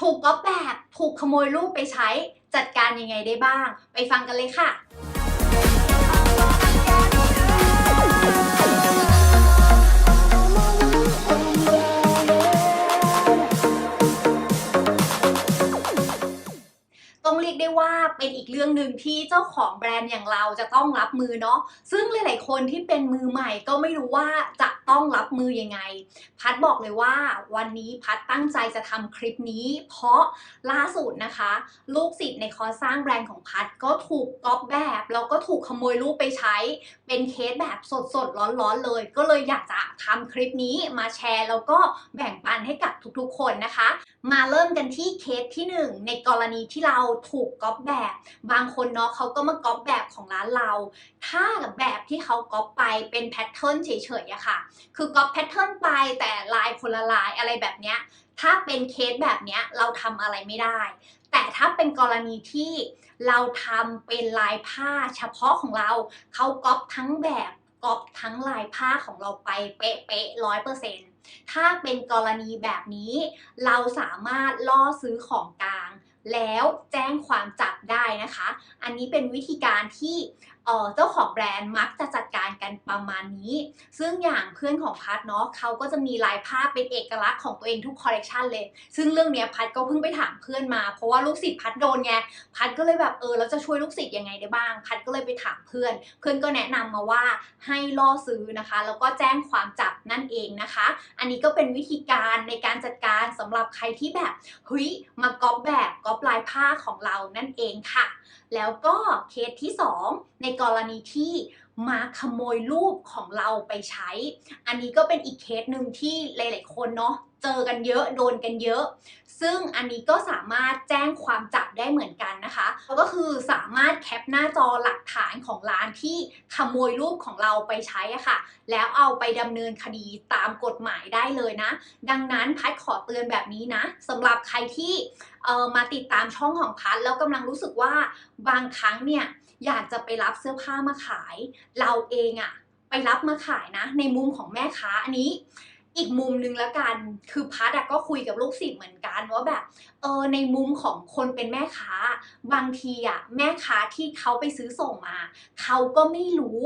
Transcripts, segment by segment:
ถูกก๊อปแบบ ถูกขโมยรูปไปใช้จัดการยังไงได้บ้าง ไปฟังกันเลยค่ะ เป็นอีกเรื่องหนึ่งที่เจ้าของแบรนด์อย่างเราจะต้องรับมือเนาะซึ่งหลาย ๆ คนที่เป็นมือใหม่ก็ไม่รู้ว่าจะต้องรับมือยังไง พัดบอกเลยว่าวันนี้พัดตั้งใจจะทำคลิปนี้ เพราะล่าสุดนะคะ ลูกศิษย์ในคอร์สสร้างแบรนด์ของพัดก็ถูกก๊อปแบบแล้วก็ถูกขโมยรูปไปใช้ เป็นเคสแบบสด ๆ ร้อน ๆ เลย ก็เลยอยากจะทำคลิปนี้มาแชร์ แล้วก็แบ่งปันให้กับทุก ๆ คนนะคะมาเริ่มกันที่เคสที่ 1 ในกรณีที่เราถูกก๊อปแบบ บางคนเนาะเขาก็มาก๊อปแบบของร้านเรา ถ้าแบบที่เขาก๊อปไปเป็นแพทเทิร์นเฉยๆอะค่ะ คือก๊อปแพทเทิร์นไปแต่ลายคนละลายอะไรแบบเนี้ยถ้าเป็นเคสแบบเนี้ยเราทำอะไรไม่ได้ แต่ถ้าเป็นกรณีที่เราทำเป็นลายผ้าเฉพาะของเราเขาก๊อปทั้งแบบก๊อปทั้งลายผ้าของเราไปเป๊ะๆร้อยเปอร์เซ็นต์ ถ้าเป็นกรณีแบบนี้ เราสามารถล่อซื้อของกลาง แล้วแจ้งความจับได้นะคะ อันนี้เป็นวิธีการที่เจ้าของแบรนด์มักจะจัดการกันประมาณนี้ ซึ่งอย่างเพื่อนของพัดเนาะเขาก็จะมีลายผ้าเป็นเอกลักษณ์ของตัวเองทุกคอลเลกชันเลย ซึ่งเรื่องเนี้ยพัดก็เพิ่งไปถามเพื่อนมา เพราะว่าลูกศิษย์พัดโดนไง พัดก็เลยแบบเออแล้วจะช่วยลูกศิษย์ยังไงได้บ้าง พัดก็เลยไปถามเพื่อน เพื่อนก็แนะนำมาว่าให้ล่อซื้อนะคะ แล้วก็แจ้งความจับนั่นเองนะคะ อันนี้ก็เป็นวิธีการในการจัดการสำหรับใครที่แบบเฮ้ยมาก๊อปแบบก๊อปายผ้าของเรานั่นเองค่ะ แล้วก็เคสที่ 2 ในกรณีที่ มาขโมยรูปของเราไปใช้ อันนี้ก็เป็นอีกเคสหนึ่งที่หลาย ๆ คนเนาะเจอกันเยอะโดนกันเยอะ ซึ่งอันนี้ก็สามารถแจ้งความจับได้เหมือนกันนะคะก็คือสามารถแคปหน้าจอหลักฐานของร้านที่ขโมยรูปของเราไปใช้อะค่ะ แล้วเอาไปดำเนินคดีตามกฎหมายได้เลยนะ ดังนั้นพัดขอเตือนแบบนี้นะสำหรับใครที่มาติดตามช่องของพัดแล้วกำลังรู้สึกว่าบางครั้งเนี่ย อยากจะไปรับเสื้อผ้ามาขาย เราเองอะไปรับมาขายนะ ในมุมของแม่ค้าอันนี้ อีกมุมหนึงแล้วกัน คือพัดก็คุยกับลูกศิษย์เหมือนกันว่าแบบเออในมุมของคนเป็นแม่ค้า บางทีอะแม่ค้าที่เขาไปซื้อส่งมาเขาก็ไม่รู้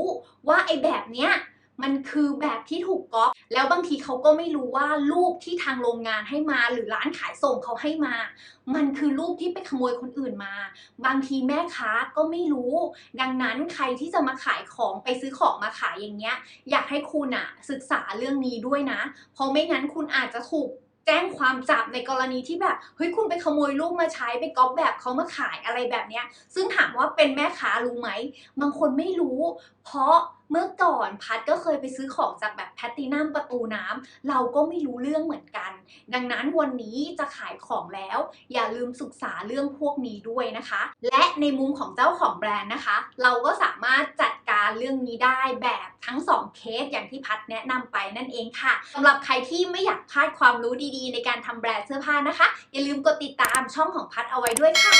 ว่าไอ้แบบเนี้ย มันคือแบบที่ถูกก๊อปแล้วบางทีเขาก็ไม่รู้ว่ารูปที่ทางโรงงานให้มา หรือร้านขายส่งเขาให้มา มันคือรูปที่ไปขโมยคนอื่นมา บางทีแม่ค้าก็ไม่รู้ ดังนั้นใครที่จะมาขายของไปซื้อของมาขายอย่างเงี้ย อยากให้คุณอะศึกษาเรื่องนี้ด้วยนะ เพราะไม่งั้นคุณอาจจะถูก แจ้งความจับในกรณีที่แบบเฮ้ยคุณไปขโมยรูปมาใช้ไปก๊อปแบบเขามาขายอะไรแบบเนี้ย ซึ่งถามว่าเป็นแม่ค้ารู้ไหม บางคนไม่รู้ เพราะเมื่อก่อนพัดก็เคยไปซื้อของจากแบบแพตตินัมประตูน้ำเราก็ไม่รู้เรื่องเหมือนกัน ดังนั้นวันนี้จะขายของแล้ว อย่าลืมศึกษาเรื่องพวกนี้ด้วยนะคะ และในมุมของเจ้าของแบรนด์นะคะ เราก็สามารถจัด การเรื่องนี้ได้แบบทั้ง 2 เคสอย่างที่พัดแนะนำไปนั่นเองค่ะสำหรับใครที่ไม่อยากพลาดความรู้ดีๆ ในการทำแบรนด์เสื้อผ้านะคะ อย่าลืมกดติดตามช่องของพัดเอาไว้ด้วยค่ะ